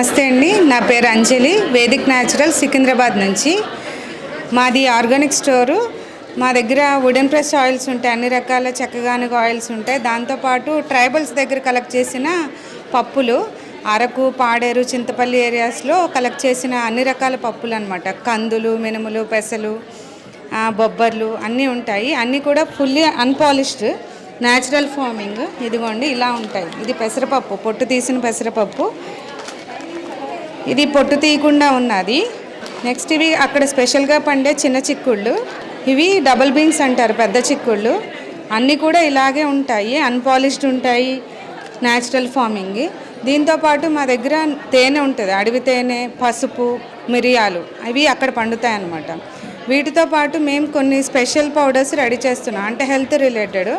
నమస్తే అండి. నా పేరు అంజలి. వేదిక్ న్యాచురల్ సికింద్రాబాద్ నుంచి. మాది ఆర్గానిక్ స్టోరు. మా దగ్గర వుడెన్ ప్రెస్ ఆయిల్స్ ఉంటాయి. అన్ని రకాల చెక్కగానుగ ఆయిల్స్ ఉంటాయి. దాంతోపాటు ట్రైబల్స్ దగ్గర కలెక్ట్ చేసిన పప్పులు అరకు పాడేరు చింతపల్లి ఏరియాస్లో కలెక్ట్ చేసిన అన్ని రకాల పప్పులు అనమాట కందులు మినుములు పెసలు బొబ్బర్లు అన్నీ ఉంటాయి. అన్నీ కూడా ఫుల్లీ అన్పాలిష్డ్ న్యాచురల్ ఫార్మింగ్. ఇదిగోండి ఇలా ఉంటాయి. ఇది పెసరపప్పు. పొట్టు తీసిన పెసరపప్పు. ఇది పొట్టు తీయకుండా ఉన్నది. నెక్స్ట్ ఇవి అక్కడ స్పెషల్గా పండే చిన్న చిక్కుళ్ళు. ఇవి డబల్ బీన్స్ అంటారు పెద్ద చిక్కుళ్ళు. అన్నీ కూడా ఇలాగే ఉంటాయి అన్పాలిష్డ్ ఉంటాయి న్యాచురల్ ఫార్మింగ్ దీంతోపాటు మా దగ్గర తేనె ఉంటుంది అడవి తేనె పసుపు మిరియాలు. అవి అక్కడ పండుతాయి అన్నమాట. వీటితో పాటు మేము కొన్ని స్పెషల్ పౌడర్స్ రెడీ చేస్తున్నాం. అంటే health related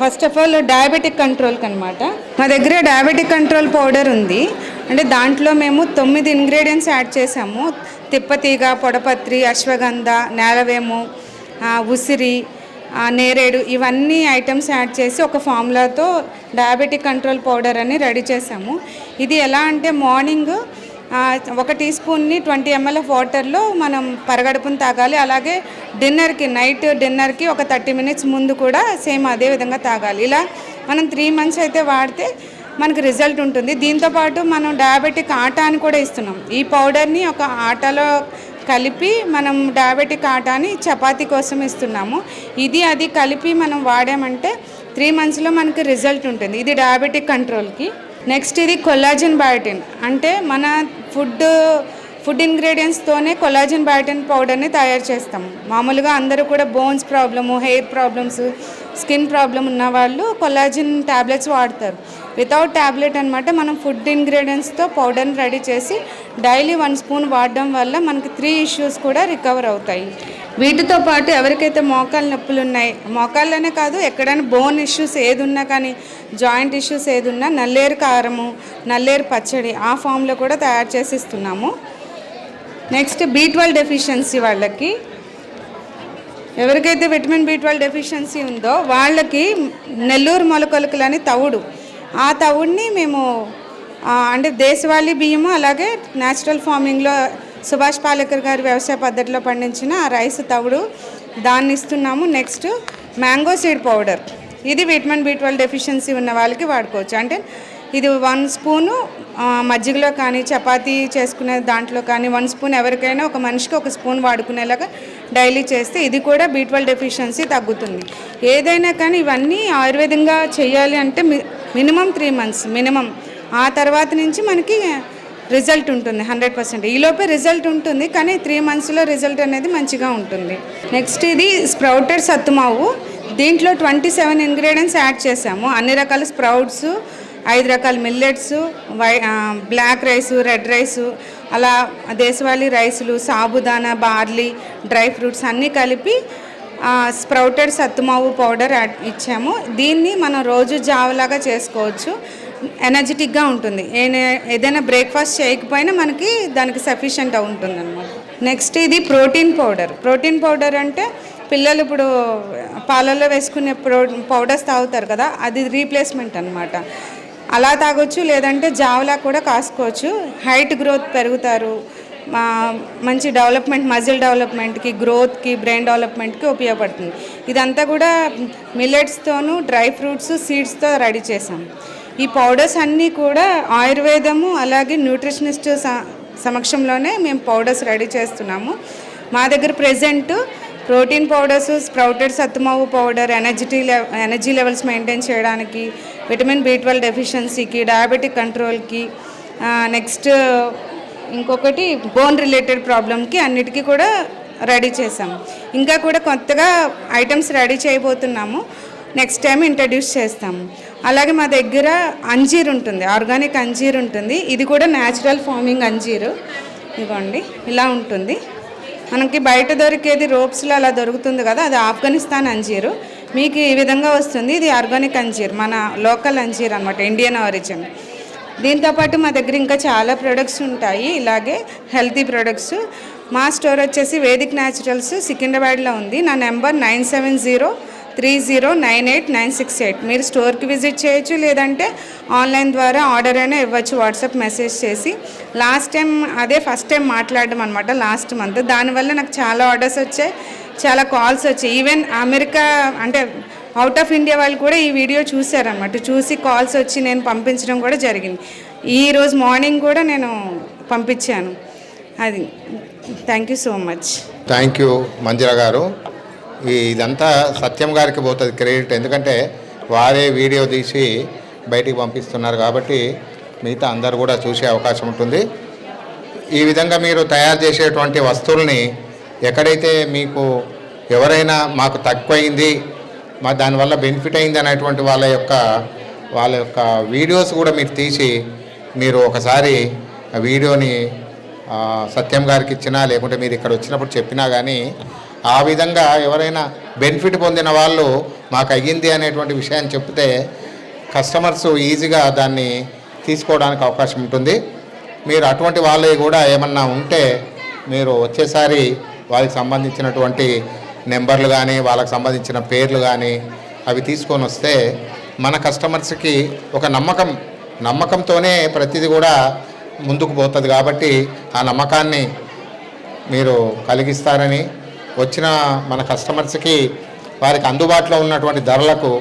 first of all diabetic కంట్రోల్కి అనమాట మా దగ్గర డయాబెటిక్ కంట్రోల్ పౌడర్ ఉంది. అంటే దాంట్లో మేము తొమ్మిది ఇంగ్రీడియంట్స్ యాడ్ చేసాము తిప్పతీగ పొడపత్రి అశ్వగంధ నేలవేము ఉసిరి నేరేడు ఇవన్నీ ఐటమ్స్ యాడ్ చేసి ఒక ఫార్ములాతో డయాబెటిక్ కంట్రోల్ పౌడర్ అని రెడీ చేసాము ఇది ఎలా అంటే మార్నింగ్ ఒక టీ స్పూన్ని ట్వంటీ ఎంఎల్ ఆఫ్ వాటర్లో మనం పరగడుపుని తాగాలి. అలాగే డిన్నర్కి నైట్ డిన్నర్కి ఒక థర్టీ మినిట్స్ ముందు కూడా సేమ్ అదే విధంగా తాగాలి. ఇలా మనం త్రీ మంత్స్ అయితే వాడితే మనకు రిజల్ట్ ఉంటుంది. దీంతోపాటు మనం డయాబెటిక్ ఆటా అని కూడా ఇస్తున్నాం. ఈ పౌడర్ని ఒక ఆటలో కలిపి మనం డయాబెటిక్ ఆటాని చపాతి కోసం ఇస్తున్నాము. ఇది అది కలిపి మనం వాడామంటే త్రీ మంత్స్లో మనకి రిజల్ట్ ఉంటుంది. ఇది డయాబెటిక్ కంట్రోల్కి. నెక్స్ట్ ఇది కొల్లాజిన్ బయోటిన్. అంటే మన ఫుడ్ ఫుడ్ ఇంగ్రీడియంట్స్తోనే కొలాజిన్ బయోటిన్ పౌడర్ని తయారు చేస్తాం. మామూలుగా అందరూ కూడా bones problem hair problems skin problem ఉన్న వాళ్ళు కొలాజిన్ ట్యాబ్లెట్స్ వాడతారు. వితౌట్ ట్యాబ్లెట్ అనమాట మనం ఫుడ్ ఇంగ్రీడియంట్స్తో పౌడర్ని రెడీ చేసి డైలీ వన్ స్పూన్ వాడడం వల్ల మనకి త్రీ ఇష్యూస్ కూడా రికవర్ అవుతాయి. వీటితో పాటు ఎవరికైతే మోకాలు నొప్పులు ఉన్నాయి మోకాళ్ళనే కాదు ఎక్కడైనా బోన్ ఇష్యూస్ ఏది ఉన్నా కానీ జాయింట్ ఇష్యూస్ ఏది ఉన్నా నల్లేరు కారము నల్లేరు పచ్చడి ఆ ఫామ్లో కూడా తయారు చేసి ఇస్తున్నాము. నెక్స్ట్ బీ ట్వెల్వ్ డెఫిషియన్సీ వాళ్ళకి. ఎవరికైతే విటమిన్ బీ ట్వెల్వ్ డెఫిషియన్సీ ఉందో వాళ్ళకి నెల్లూరు మొలకొలకలని తవుడు. ఆ తవుడిని మేము అంటే దేశవాళీ బియ్యము అలాగే న్యాచురల్ ఫార్మింగ్లో సుభాష్ పాలేకర్ గారి వ్యవసాయ పద్ధతిలో పండించిన ఆ రైస్ తవుడు దాన్ని ఇస్తున్నాము. Next mango seed powder. ఇది విటమిన్ బీ ట్వెల్వ్ డెఫిషియన్సీ ఉన్న వాళ్ళకి వాడుకోవచ్చు. అంటే ఇది వన్ స్పూను మజ్జిగలో కానీ చపాతీ చేసుకునే దాంట్లో కానీ వన్ స్పూన్ ఎవరికైనా ఒక మనిషికి ఒక స్పూన్ వాడుకునేలాగా డైలీ చేస్తే ఇది కూడా బీట్వల్ డెఫిషియన్సీ తగ్గుతుంది. ఏదైనా కానీ ఇవన్నీ ఆయుర్వేదంగా చేయాలి అంటే మి మినిమం త్రీ మంత్స్ మినిమం. ఆ తర్వాత నుంచి మనకి రిజల్ట్ ఉంటుంది హండ్రెడ్ పర్సెంట్ ఈలోపే రిజల్ట్ ఉంటుంది కానీ త్రీ మంత్స్లో రిజల్ట్ అనేది మంచిగా ఉంటుంది. నెక్స్ట్ ఇది స్ప్రౌటెడ్ సత్తుమావు. దీంట్లో ట్వంటీ సెవెన్ ఇంగ్రీడియంట్స్ యాడ్ చేసాము అన్ని రకాల స్ప్రౌట్స్ ఐదు రకాల మిల్లెట్స్ వై బ్లాక్ రైస్ రెడ్ రైస్ అలా దేశవాళీ రైసులు సాబుదానా బార్లీ డ్రై ఫ్రూట్స్ అన్నీ కలిపి స్ప్రౌటెడ్ సత్తుమావు పౌడర్ ఇచ్చాము. దీన్ని మనం రోజు జావలాగా చేసుకోవచ్చు. ఎనర్జెటిక్గా ఉంటుంది. ఏ- ఏదైనా బ్రేక్ఫాస్ట్ చేయకపోయినా మనకి దానికి సఫిషియంట్ ఉంటుంది అనమాట నెక్స్ట్ ఇది ప్రోటీన్ పౌడర్ ప్రోటీన్ పౌడర్ అంటే పిల్లలు ఇప్పుడు పాలల్లో వేసుకునే ప్రో పౌడర్స్ తాగుతారు కదా అది రీప్లేస్మెంట్ అనమాట అలా తాగొచ్చు లేదంటే జావలా కూడా కాసుకోవచ్చు. హైట్ గ్రోత్ పెరుగుతారు. మా మంచి డెవలప్మెంట్ మజిల్ డెవలప్మెంట్కి గ్రోత్కి బ్రెయిన్ డెవలప్మెంట్కి ఉపయోగపడుతుంది. ఇదంతా కూడా మిల్లెట్స్తోనూ డ్రై ఫ్రూట్స్ సీడ్స్తో రెడీ చేసాం ఈ పౌడర్స్ అన్నీ కూడా ఆయుర్వేదము అలాగే న్యూట్రిషనిస్ట్ స- సమక్షంలోనే మేము పౌడర్స్ రెడీ చేస్తున్నాము. మా దగ్గర ప్రజెంట్ ప్రోటీన్ పౌడర్స్ స్ప్రౌటెడ్ సత్తుమావు పౌడర్ ఎనర్జిటీ ఎనర్జీ లెవెల్స్ మెయింటైన్ చేయడానికి విటమిన్ బి ట్వెల్వ్ డెఫిషియన్సీకి డయాబెటిక్ కంట్రోల్కి నెక్స్ట్ ఇంకొకటి బోన్ రిలేటెడ్ ప్రాబ్లమ్కి అన్నిటికీ కూడా రెడీ చేసాం ఇంకా కూడా కొత్తగా ఐటమ్స్ రెడీ చేయబోతున్నాము. నెక్స్ట్ టైం ఇంట్రడ్యూస్ చేస్తాము. అలాగే మా దగ్గర అంజీర్ ఉంటుంది ఆర్గానిక్ అంజీర్ ఉంటుంది. ఇది కూడా న్యాచురల్ ఫార్మింగ్ అంజీరు. ఇవ్వండి ఇలా ఉంటుంది. మనకి బయట దొరికేది రోప్స్లో అలా దొరుకుతుంది కదా అది ఆఫ్ఘనిస్తాన్ అంజీరు. మీకు ఈ విధంగా వస్తుంది. ఇది ఆర్గానిక్ అంజీర్ మన లోకల్ అంజీర్ అనమాట ఇండియన్ ఆరిజిన్. దీంతోపాటు మా దగ్గర ఇంకా చాలా ప్రొడక్ట్స్ ఉంటాయి. ఇలాగే హెల్తీ ప్రొడక్ట్స్. మా స్టోర్ వచ్చేసి వేదిక్ న్యాచురల్స్ సికింద్రాబాద్లో ఉంది. నా number nine seven zero three zero nine eight nine six eight. మీరు స్టోర్కి విజిట్ చేయొచ్చు లేదంటే ఆన్లైన్ ద్వారా ఆర్డర్ అయినా ఇవ్వచ్చు వాట్సాప్ మెసేజ్ చేసి. లాస్ట్ టైం అదే ఫస్ట్ టైం మాట్లాడడం అనమాట లాస్ట్ మంత్. దానివల్ల నాకు చాలా ఆర్డర్స్ వచ్చాయి. చాలా కాల్స్ వచ్చాయి. ఈవెన్ అమెరికా అంటే అవుట్ ఆఫ్ ఇండియా వాళ్ళు కూడా ఈ వీడియో చూశారనమాట చూసి కాల్స్ వచ్చి నేను పంపించడం కూడా జరిగింది. ఈరోజు మార్నింగ్ కూడా నేను పంపించాను. అది thank you so much thank you Manjula garu. ఇదంతా సత్యం గారికి పోతుంది క్రెడిట్ ఎందుకంటే వారే వీడియో తీసి బయటికి పంపిస్తున్నారు కాబట్టి మిగతా అందరు కూడా చూసే అవకాశం ఉంటుంది. ఈ విధంగా మీరు తయారు చేసేటువంటి వస్తువుల్ని ఎక్కడైతే మీకు ఎవరైనా మాకు తక్కువైంది మా దానివల్ల బెనిఫిట్ అయింది అనేటువంటి వాళ్ళ యొక్క వాళ్ళ యొక్క వీడియోస్ కూడా మీరు తీసి మీరు ఒకసారి ఆ వీడియోని సత్యం గారికి ఇచ్చినా లేకుంటే మీరు ఇక్కడ వచ్చినప్పుడు చెప్పినా కానీ ఆ విధంగా ఎవరైనా బెనిఫిట్ పొందిన వాళ్ళు మాకు అయ్యింది అనేటువంటి విషయాన్ని చెప్తే కస్టమర్స్ ఈజీగా దాన్ని తీసుకోవడానికి అవకాశం ఉంటుంది. మీరు అటువంటి వాళ్ళవి కూడా ఏమన్నా ఉంటే మీరు వచ్చేసారి వాళ్ళకి సంబంధించినటువంటి నెంబర్లు కానీ వాళ్ళకి సంబంధించిన పేర్లు కానీ అవి తీసుకొని వస్తే మన కస్టమర్స్కి ఒక నమ్మకం నమ్మకంతోనే ప్రతిదీ కూడా ముందుకు పోతుంది. కాబట్టి ఆ నమ్మకాన్ని మీరు కలిగిస్తారని వచ్చిన మన కస్టమర్స్కి వారికి అందుబాటులో ఉన్నటువంటి ధరలకు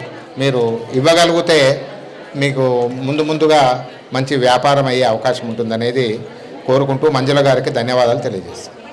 మీరు ఇవ్వగలిగితే మీకు ముందు ముందుగా మంచి వ్యాపారం అయ్యే అవకాశం ఉంటుందనేది కోరుకుంటూ మంజుల గారికి ధన్యవాదాలు తెలియజేస్తాను.